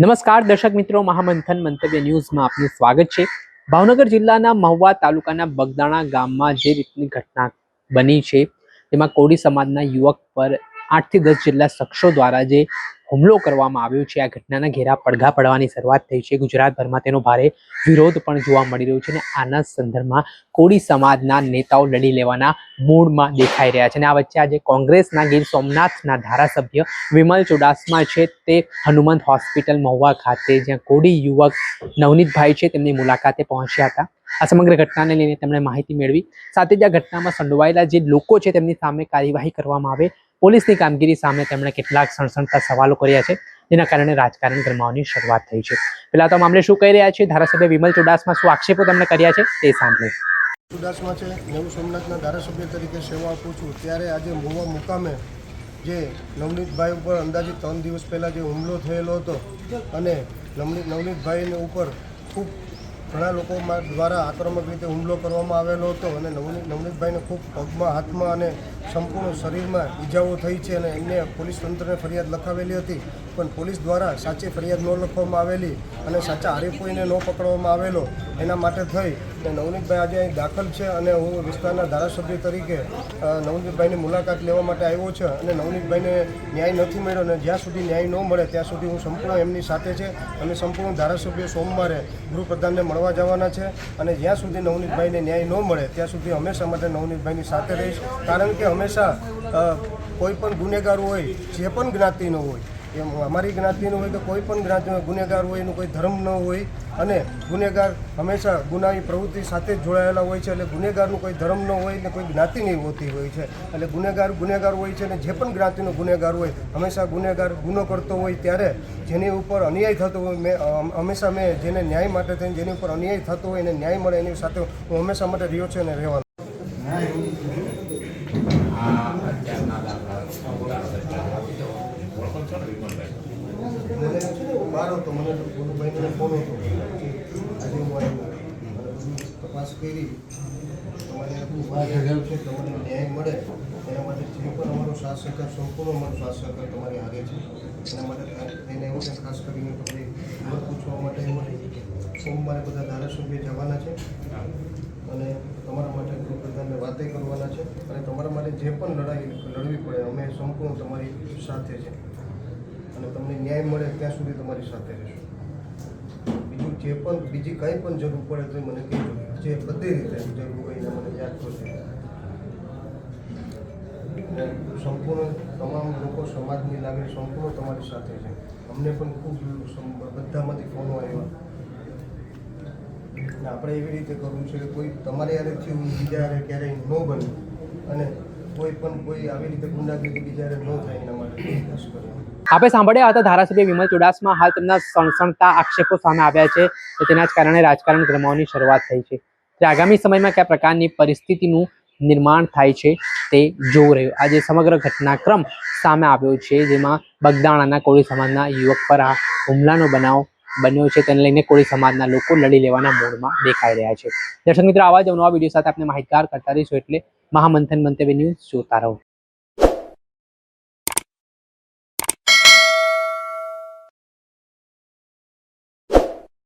નમસ્કાર, દર્શક મિત્રો. મહામંથન મંતવ્ય ન્યૂઝમાં આપનું સ્વાગત છે. ભાવનગર જિલ્લાના મહુવા તાલુકાના બગદાણા ગામમાં જે રીતની ઘટના બની છે, તેમાં કોળી સમાજના યુવક પર આઠથી દસ જેટલા શખ્સો દ્વારા જે હુમલો કરવામાં આવ્યો છે. આ ઘટનાના ઘેરા પડઘા પડવાની શરૂઆત થઈ છે. ગુજરાતભરમાં તેનો ભારે વિરોધ પણ જોવા મળી રહ્યો છે અને આના સંદર્ભમાં કોળી સમાજના નેતાઓ લડી લેવાના મૂડમાં દેખાઈ રહ્યા છે. અને આ વચ્ચે આજે કોંગ્રેસના ગીર સોમનાથના ધારાસભ્ય વિમલ ચુડાસમા છે. તે હનુમંત હોસ્પિટલ મહુવા ખાતે, જ્યાં કોડી યુવક નવનીતભાઈ છે, તેમની મુલાકાતે પહોંચ્યા હતા. આ સમગ્ર ઘટનાને લઈને તેમણે માહિતી મેળવી. સાથે જ આ ઘટનામાં સંડોવાયેલા જે લોકો છે, તેમની સામે કાર્યવાહી કરવામાં આવે પોલીસની કામગીરી સામે તેમણે કેટલાક સણસણતા સવાલો કર્યા છે, જેના કારણે રાજકારણ ગરમાવાની શરૂઆત થઈ છે. પેલા તો મામલે શું કહી રહ્યા છે? ધારાસભ્ય વિમલ ચુડાસમા શું આક્ષેપો તેમણે કર્યા છે? તે સાંભળે. સુદાસમાં છે, નવું સોમનાથના ધારાસભ્ય તરીકે સેવા આપું છું. ત્યારે આજે મોવા મુકામે જે નવનીતભાઈ ઉપર અંદાજિત ત્રણ દિવસ પહેલાં જે હુમલો થયેલો હતો અને નવનીત નવનીતભાઈને ઉપર ખૂબ ઘણા લોકો દ્વારા આક્રમક રીતે હુમલો કરવામાં આવેલો હતો અને નવનીત નવનીતભાઈને ખૂબ પગમાં હાથમાં અને સંપૂર્ણ શરીરમાં ઈજાઓ થઈ છે અને એમને પોલીસ તંત્રને ફરિયાદ લખાવેલી હતી. પણ પોલીસ દ્વારા સાચી ફરિયાદ ન લખવામાં આવેલી અને સાચા આરોપીને ન પકડવામાં આવેલો. એના માટે થઈ અને નવનીતભાઈ આજે અહીં દાખલ છે અને હું વિસ્તારના ધારાસભ્ય તરીકે નવનીતભાઈની મુલાકાત લેવા માટે આવ્યો છે અને નવનીતભાઈને ન્યાય નથી મળ્યો અને જ્યાં સુધી ન્યાય ન મળે ત્યાં સુધી હું સંપૂર્ણ એમની સાથે છે અને સંપૂર્ણ ધારાસભ્ય સોમવારે ગૃહપ્રધાનને મળવા જવાના છે અને જ્યાં સુધી નવનીતભાઈને ન્યાય ન મળે ત્યાં સુધી હંમેશા માટે નવનીતભાઈની સાથે રહીશ. કારણ કે હંમેશા કોઈ પણ ગુનેગાર હોય, જે પણ જ્ઞાતિનો હોય એમ અમારી જ્ઞાતિનું હોય કે કોઈ પણ જ્ઞાતિનો ગુનેગાર હોય, એનું કોઈ ધર્મ ન હોય. અને ગુનેગાર હંમેશા ગુનાની પ્રવૃત્તિ સાથે જોડાયેલા હોય છે એટલે ગુનેગારનું કોઈ ધર્મ ન હોય ને કોઈ જ્ઞાતિ નહીં હોતી હોય છે. એટલે ગુનેગાર ગુનેગાર હોય છે અને જે પણ જ્ઞાતિનો ગુનેગાર હોય, હંમેશા ગુનેગાર ગુનો કરતો હોય ત્યારે જેની ઉપર અન્યાય થતો હોય, મેં હંમેશા મેં જેને ન્યાય માટે થઈને જેની ઉપર અન્યાય થતો હોય એને ન્યાય મળે એની સાથે હું હંમેશા માટે રહ્યો છે અને રહેવાનો. બહાર હતો મને ગુરુભાઈને ફોન હતો આજે હું આવ્યો તપાસ કરી, તમારે વાર લાગ્યું છે તમને ન્યાય મળે, એના માટે જે પણ અમારો સાથ સહકાર સંપૂર્ણ અમારો સાથ સહકાર તમારી હારે છે. એના માટે એને એવું છે, ખાસ કરીને તમને ખબર પૂછવા માટે એવું સોમવારે બધા ધારાસભ્ય જવાના છે. અને તમારા માટે ગૃહપ્રધાનને વાતે કરવાના છે. અને તમારા માટે જે પણ લડાઈ લડવી પડે, અમે સંપૂર્ણ તમારી સાથે છે. અને તમને ન્યાય મળે ત્યાં સુધી તમારી સાથે રહેશું. બીજું જે પણ, બીજી કંઈ પણ જરૂર પડે તો મને કહેજો. જે બધી રીતે જરૂર હોય એને મને યાદ કરજો. સંપૂર્ણ તમામ લોકો સમાજની લાગણી સંપૂર્ણ તમારી સાથે છે. અમને પણ ખૂબ બધામાંથી ફોનો આવ્યા. ને આપણે એવી રીતે કરવું છે કે કોઈ તમારે યારે થયું બીજા યારે ક્યારેય ન બને અને કોઈ પણ કોઈ આવી રીતે ગુંડાગીરી બીજા ન થાય એના માટે. ખાસ કરીને આપણે સાંભળ્યા હતા ધારાસભ્ય વિમલ ચુડાસમા હાલ તેમના સણસણતા આક્ષેપો સામે આવ્યા છે તેના જ કારણે રાજકારણ ગરમાવાની શરૂઆત થઈ છે. તે આગામી સમયમાં કયા પ્રકારની પરિસ્થિતિનું નિર્માણ થાય છે તે જોવું રહ્યું. આજે સમગ્ર ઘટનાક્રમ સામે આવ્યો છે, જેમાં બગદાણાના કોળી સમાજના યુવક પર આ હુમલાનો બનાવ બન્યો છે. તેને લઈને કોળી સમાજના લોકો લડી લેવાના મૂડમાં દેખાઈ રહ્યા છે. દર્શક મિત્રો, આવા જ નવા વીડિયો સાથે આપણે માહિતગાર કરતા રહીશું. એટલે મહામંથન મંતવ્ય ન્યૂઝ જોતા રહો.